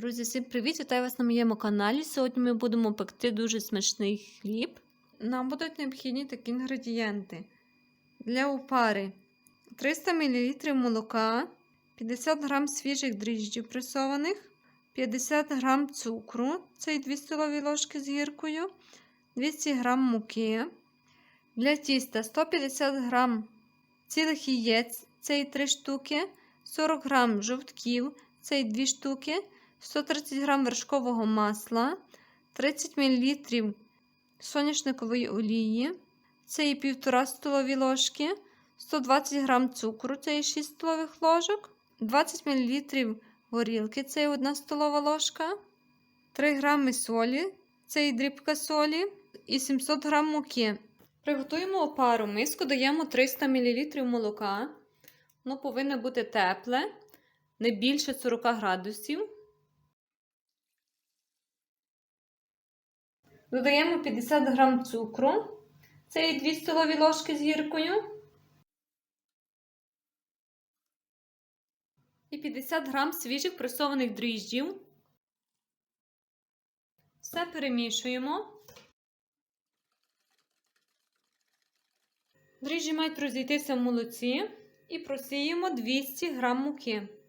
Друзі, всім привіт! Вітаю вас на моєму каналі. Сьогодні ми будемо пекти дуже смачний хліб. Нам будуть необхідні такі інгредієнти. Для опари 300 мл молока, 50 г свіжих дріжджів пресованих, 50 г цукру, це 2 столові ложки з гіркою, 200 г муки. Для тіста 150 г цілих яєць, це 3 штуки, 40 г жовтків, це 2 штуки. 130 г вершкового масла, 30 мл соняшникової олії, це і 1,5 столові ложки, 120 г цукру, це і 6 столових ложок, 20 мл горілки, це і 1 столова ложка, 3 г солі, це і дрібка солі і 700 г муки. Приготуємо опару. Миску даємо 300 мл молока. Воно повинно бути тепле, не більше 40 градусів. Додаємо 50 г цукру. Це і 2 столові ложки з гіркою. І 50 г свіжих пресованих дріжджів. Все перемішуємо. Дріжджі мають розійтися в молоці і просіємо 200 г муки.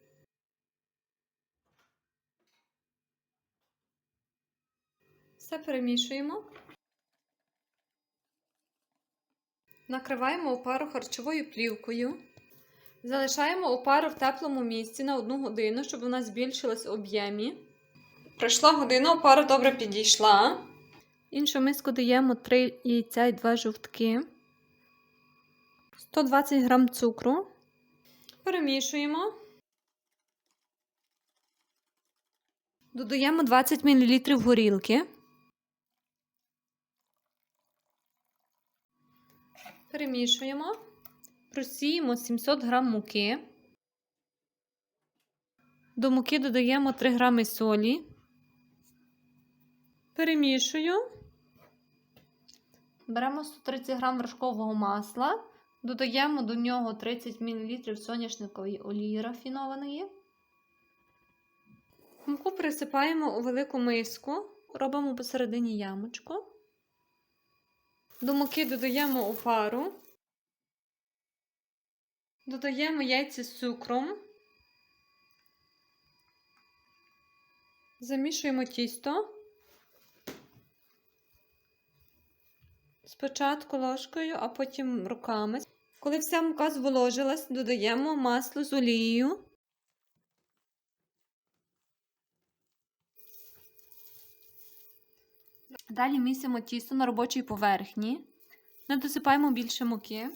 Все перемішуємо. Накриваємо опару харчовою плівкою. Залишаємо опару в теплому місці на 1 годину, щоб вона збільшилась в об'ємі. Пройшла година, опара добре підійшла. Іншу миску даємо 3 яйця і 2 жовтки, 120 г цукру. Перемішуємо. Додаємо 20 мл горілки. Перемішуємо, просіємо 700 г муки. До муки додаємо 3 г солі. Перемішую. Беремо 130 г вершкового масла, додаємо до нього 30 мл соняшникової олії рафінованої. Муку присипаємо у велику миску, робимо посередині ямочку. До муки додаємо опару, додаємо яйця з цукром, замішуємо тісто. Спочатку ложкою, а потім руками. Коли вся мука зволожилась, додаємо масло з олією. Далі місимо тісто на робочій поверхні. Не досипаємо більше муки.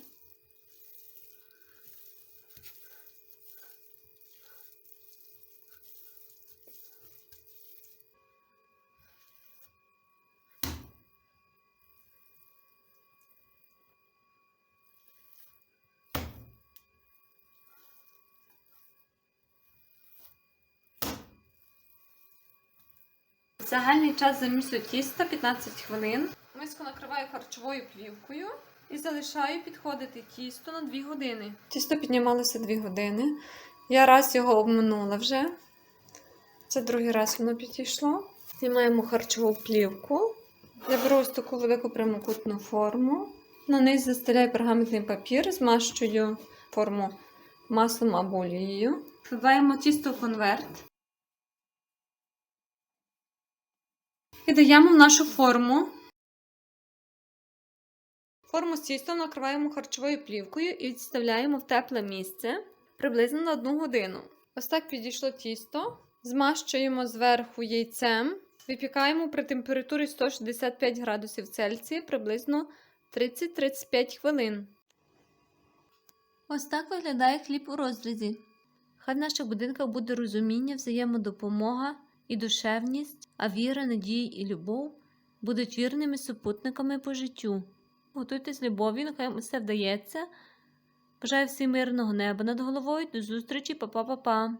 Загальний час замісу тіста 15 хвилин. Миску накриваю харчовою плівкою і залишаю підходити тісто на 2 години. Тісто піднімалося 2 години. Я раз його обминула вже. Це другий раз воно підійшло. Знімаємо харчову плівку. Я беру ось таку велику прямокутну форму. На неї застеляю пергаментний папір, змащую форму маслом або олією. Вбиваємо тісто в конверт. І даємо в нашу форму. Форму з тістом накриваємо харчовою плівкою і відставляємо в тепле місце приблизно на 1 годину. Ось так підійшло тісто. Змащуємо зверху яйцем, випікаємо при температурі 165 градусів Цельсія приблизно 30-35 хвилин. Ось так виглядає хліб у розрізі. Хай в наших будинках буде розуміння, взаємодопомога і душевність, а віра, надія і любов будуть вірними супутниками по життю. Готуйтесь любові, нехай все вдається. Бажаю всім мирного неба над головою. До зустрічі, па-па-па-па!